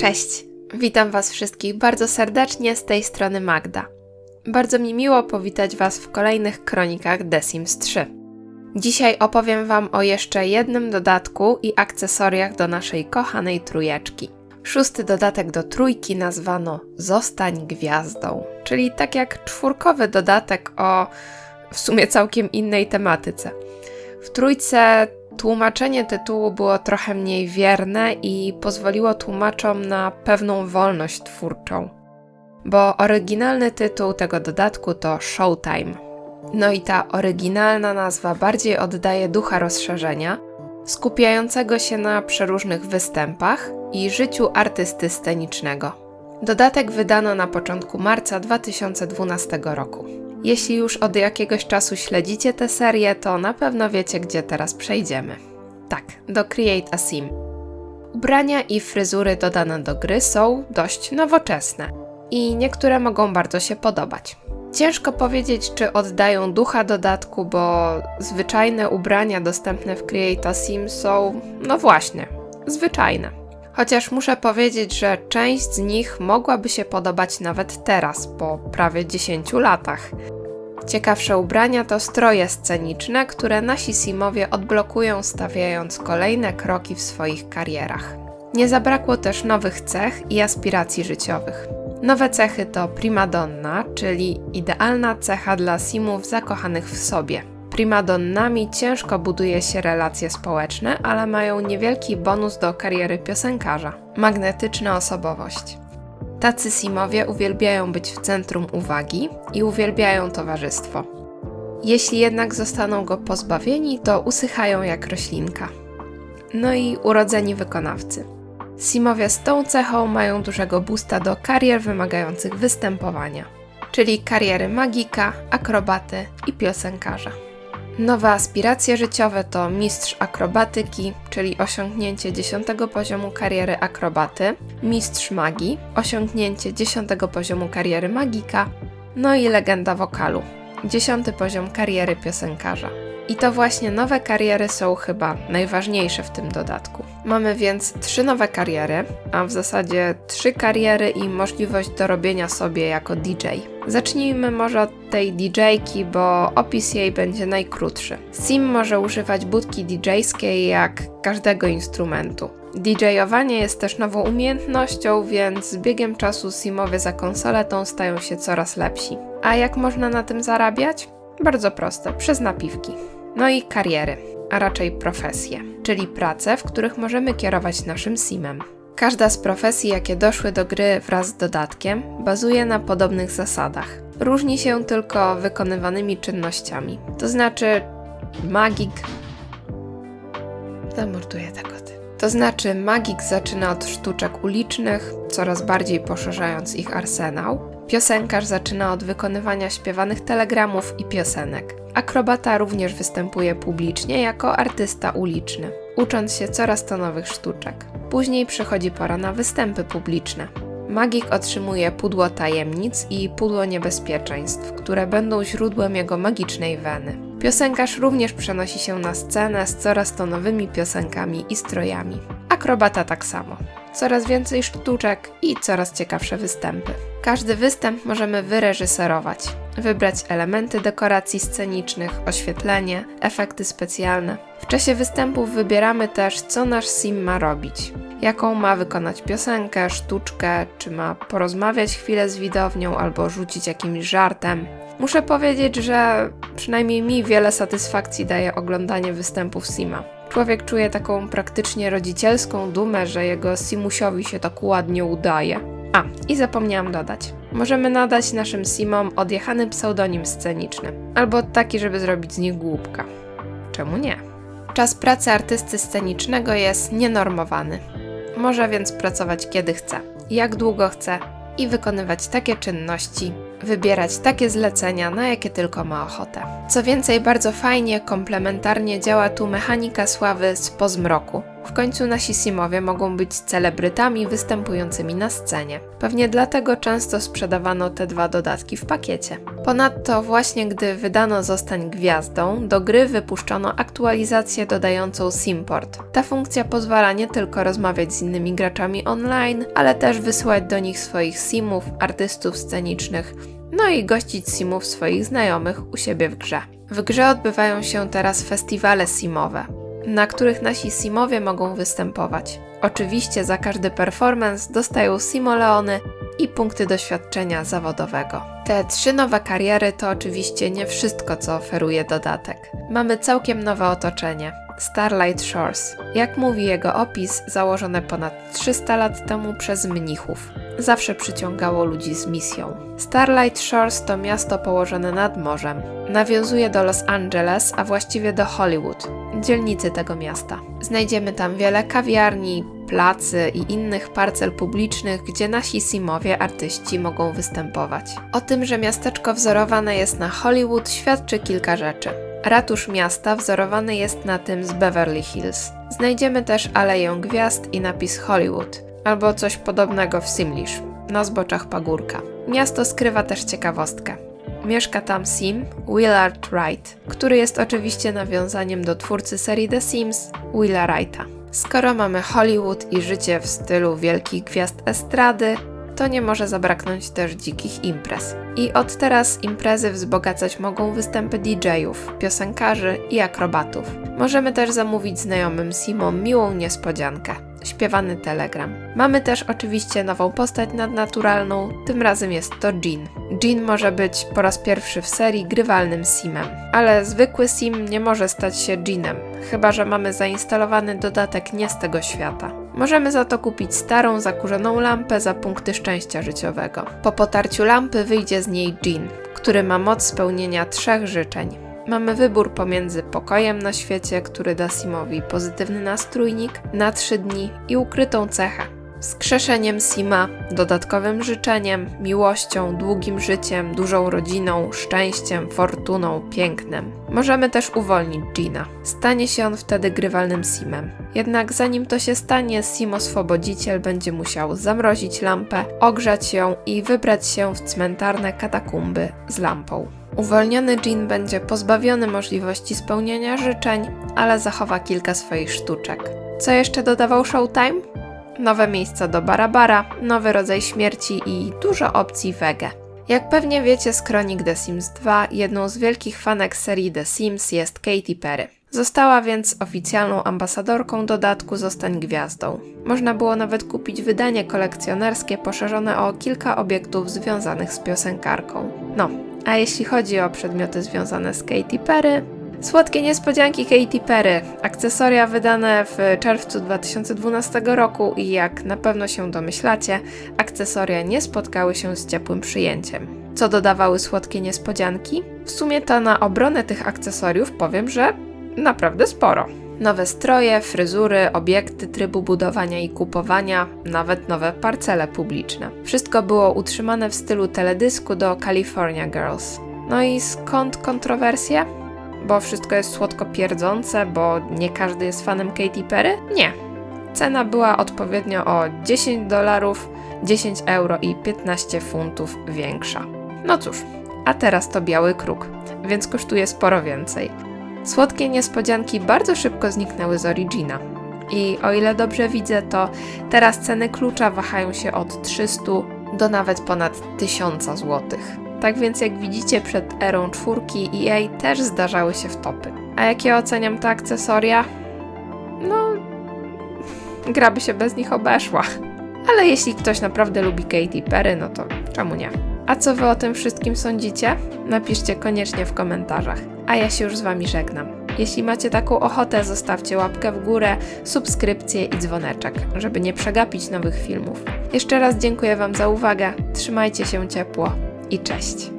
Cześć, witam Was wszystkich bardzo serdecznie z tej strony Magda. Bardzo mi miło powitać Was w kolejnych kronikach The Sims 3. Dzisiaj opowiem Wam o jeszcze jednym dodatku i akcesoriach do naszej kochanej trójeczki. Szósty dodatek do trójki nazwano Zostań Gwiazdą, czyli tak jak czwórkowy dodatek o w sumie całkiem innej tematyce. W trójce tłumaczenie tytułu było trochę mniej wierne i pozwoliło tłumaczom na pewną wolność twórczą, bo oryginalny tytuł tego dodatku to Showtime. No i ta oryginalna nazwa bardziej oddaje ducha rozszerzenia, skupiającego się na przeróżnych występach i życiu artysty scenicznego. Dodatek wydano na początku marca 2012 roku. Jeśli już od jakiegoś czasu śledzicie tę serię, to na pewno wiecie, gdzie teraz przejdziemy. Tak, do Create a Sim. Ubrania i fryzury dodane do gry są dość nowoczesne i niektóre mogą bardzo się podobać. Ciężko powiedzieć, czy oddają ducha dodatku, bo zwyczajne ubrania dostępne w Create a Sim są, no właśnie, zwyczajne. Chociaż muszę powiedzieć, że część z nich mogłaby się podobać nawet teraz, po prawie 10 latach. Ciekawsze ubrania to stroje sceniczne, które nasi Simowie odblokują stawiając kolejne kroki w swoich karierach. Nie zabrakło też nowych cech i aspiracji życiowych. Nowe cechy to primadonna, czyli idealna cecha dla Simów zakochanych w sobie. Primadonnami ciężko buduje się relacje społeczne, ale mają niewielki bonus do kariery piosenkarza magnetyczna osobowość. Tacy Simowie uwielbiają być w centrum uwagi i uwielbiają towarzystwo. Jeśli jednak zostaną go pozbawieni, to usychają jak roślinka. No i urodzeni wykonawcy. Simowie z tą cechą mają dużego boosta do karier wymagających występowania, czyli kariery magika, akrobaty i piosenkarza. Nowe aspiracje życiowe to mistrz akrobatyki, czyli osiągnięcie 10 poziomu kariery akrobaty, mistrz magii, osiągnięcie 10 poziomu kariery magika, no i legenda wokalu, 10 poziom kariery piosenkarza. I to właśnie nowe kariery są chyba najważniejsze w tym dodatku. Mamy więc trzy nowe kariery, a w zasadzie trzy kariery i możliwość dorobienia sobie jako DJ. Zacznijmy może od tej DJ-ki, bo opis jej będzie najkrótszy. Sim może używać budki DJ-skiej jak każdego instrumentu. DJ-owanie jest też nową umiejętnością, więc z biegiem czasu Simowie za konsoletą stają się coraz lepsi. A jak można na tym zarabiać? Bardzo proste, przez napiwki. No i kariery, a raczej profesje, czyli prace, w których możemy kierować naszym simem. Każda z profesji, jakie doszły do gry wraz z dodatkiem, bazuje na podobnych zasadach. Różni się tylko wykonywanymi czynnościami. To znaczy, magik. Zamorduję te koty. To znaczy, magik zaczyna od sztuczek ulicznych, coraz bardziej poszerzając ich arsenał. Piosenkarz zaczyna od wykonywania śpiewanych telegramów i piosenek. Akrobata również występuje publicznie jako artysta uliczny, ucząc się coraz to nowych sztuczek. Później przychodzi pora na występy publiczne. Magik otrzymuje pudło tajemnic i pudło niebezpieczeństw, które będą źródłem jego magicznej weny. Piosenkarz również przenosi się na scenę z coraz to nowymi piosenkami i strojami. Akrobata tak samo. Coraz więcej sztuczek i coraz ciekawsze występy. Każdy występ możemy wyreżyserować, wybrać elementy dekoracji scenicznych, oświetlenie, efekty specjalne. W czasie występów wybieramy też, co nasz sim ma robić. Jaką ma wykonać piosenkę, sztuczkę, czy ma porozmawiać chwilę z widownią albo rzucić jakimś żartem. Muszę powiedzieć, że przynajmniej mi wiele satysfakcji daje oglądanie występów Sima. Człowiek czuje taką praktycznie rodzicielską dumę, że jego Simusiowi się tak ładnie udaje. A, i zapomniałam dodać. Możemy nadać naszym Simom odjechany pseudonim sceniczny, albo taki, żeby zrobić z nich głupka. Czemu nie? Czas pracy artysty scenicznego jest nienormowany. Może więc pracować kiedy chce, jak długo chce i wykonywać takie czynności, wybierać takie zlecenia, na jakie tylko ma ochotę. Co więcej, bardzo fajnie, komplementarnie działa tu mechanika sławy z pozmroku, W końcu nasi Simowie mogą być celebrytami występującymi na scenie. Pewnie dlatego często sprzedawano te dwa dodatki w pakiecie. Ponadto właśnie gdy wydano Zostań Gwiazdą, do gry wypuszczono aktualizację dodającą Simport. Ta funkcja pozwala nie tylko rozmawiać z innymi graczami online, ale też wysyłać do nich swoich simów, artystów scenicznych, no i gościć simów swoich znajomych u siebie w grze. W grze odbywają się teraz festiwale simowe, na których nasi simowie mogą występować. Oczywiście za każdy performance dostają simoleony i punkty doświadczenia zawodowego. Te trzy nowe kariery to oczywiście nie wszystko, co oferuje dodatek. Mamy całkiem nowe otoczenie. Starlight Shores. Jak mówi jego opis, założone ponad 300 lat temu przez mnichów. Zawsze przyciągało ludzi z misją. Starlight Shores to miasto położone nad morzem. Nawiązuje do Los Angeles, a właściwie do Hollywood, dzielnicy tego miasta. Znajdziemy tam wiele kawiarni, placy i innych parcel publicznych, gdzie nasi simowie artyści mogą występować. O tym, że miasteczko wzorowane jest na Hollywood, świadczy kilka rzeczy. Ratusz miasta wzorowany jest na tym z Beverly Hills. Znajdziemy też Aleję Gwiazd i napis Hollywood, albo coś podobnego w Simlish, na zboczach pagórka. Miasto skrywa też ciekawostkę. Mieszka tam Sim, Willard Wright, który jest oczywiście nawiązaniem do twórcy serii The Sims, Willa Wrighta. Skoro mamy Hollywood i życie w stylu wielkich gwiazd estrady, to nie może zabraknąć też dzikich imprez. I od teraz imprezy wzbogacać mogą występy DJ-ów, piosenkarzy i akrobatów. Możemy też zamówić znajomym Simom miłą niespodziankę. Śpiewany telegram. Mamy też oczywiście nową postać nadnaturalną, tym razem jest to Jean. Jean może być po raz pierwszy w serii grywalnym Simem, ale zwykły Sim nie może stać się Jeanem, chyba że mamy zainstalowany dodatek nie z tego świata. Możemy za to kupić starą, zakurzoną lampę za punkty szczęścia życiowego. Po potarciu lampy wyjdzie z niej Jean, który ma moc spełnienia trzech życzeń. Mamy wybór pomiędzy pokojem na świecie, który da Simowi pozytywny nastrójnik na trzy dni i ukrytą cechę. Skrzeszeniem Sima, dodatkowym życzeniem, miłością, długim życiem, dużą rodziną, szczęściem, fortuną, pięknem. Możemy też uwolnić Gina. Stanie się on wtedy grywalnym Simem. Jednak zanim to się stanie, Simo-swobodziciel będzie musiał zamrozić lampę, ogrzać ją i wybrać się w cmentarne katakumby z lampą. Uwolniony Jean będzie pozbawiony możliwości spełniania życzeń, ale zachowa kilka swoich sztuczek. Co jeszcze dodawał Showtime? Nowe miejsca do Barabara, nowy rodzaj śmierci i dużo opcji wege. Jak pewnie wiecie z kronik The Sims 2, jedną z wielkich fanek serii The Sims jest Katy Perry. Została więc oficjalną ambasadorką dodatku Zostań Gwiazdą. Można było nawet kupić wydanie kolekcjonerskie poszerzone o kilka obiektów związanych z piosenkarką. No, a jeśli chodzi o przedmioty związane z Katy Perry, Słodkie niespodzianki Katy Perry, akcesoria wydane w czerwcu 2012 roku i jak na pewno się domyślacie, akcesoria nie spotkały się z ciepłym przyjęciem. Co dodawały słodkie niespodzianki? W sumie to na obronę tych akcesoriów powiem, że naprawdę sporo. Nowe stroje, fryzury, obiekty trybu budowania i kupowania, nawet nowe parcele publiczne. Wszystko było utrzymane w stylu teledysku do California Girls. No i skąd kontrowersje? Bo wszystko jest słodko pierdzące, bo nie każdy jest fanem Katy Perry? Nie. Cena była odpowiednio o 10 dolarów, 10 euro i 15 funtów większa. No cóż, a teraz to biały kruk, więc kosztuje sporo więcej. Słodkie niespodzianki bardzo szybko zniknęły z Origina. I o ile dobrze widzę, to teraz ceny klucza wahają się od 300 do nawet ponad 1000 zł. Tak więc jak widzicie przed erą czwórki EA też zdarzały się wtopy. A jakie oceniam te akcesoria? No, gra by się bez nich obeszła. Ale jeśli ktoś naprawdę lubi Katy Perry, no to czemu nie? A co wy o tym wszystkim sądzicie? Napiszcie koniecznie w komentarzach. A ja się już z wami żegnam. Jeśli macie taką ochotę, zostawcie łapkę w górę, subskrypcję i dzwoneczek, żeby nie przegapić nowych filmów. Jeszcze raz dziękuję Wam za uwagę, trzymajcie się ciepło i cześć!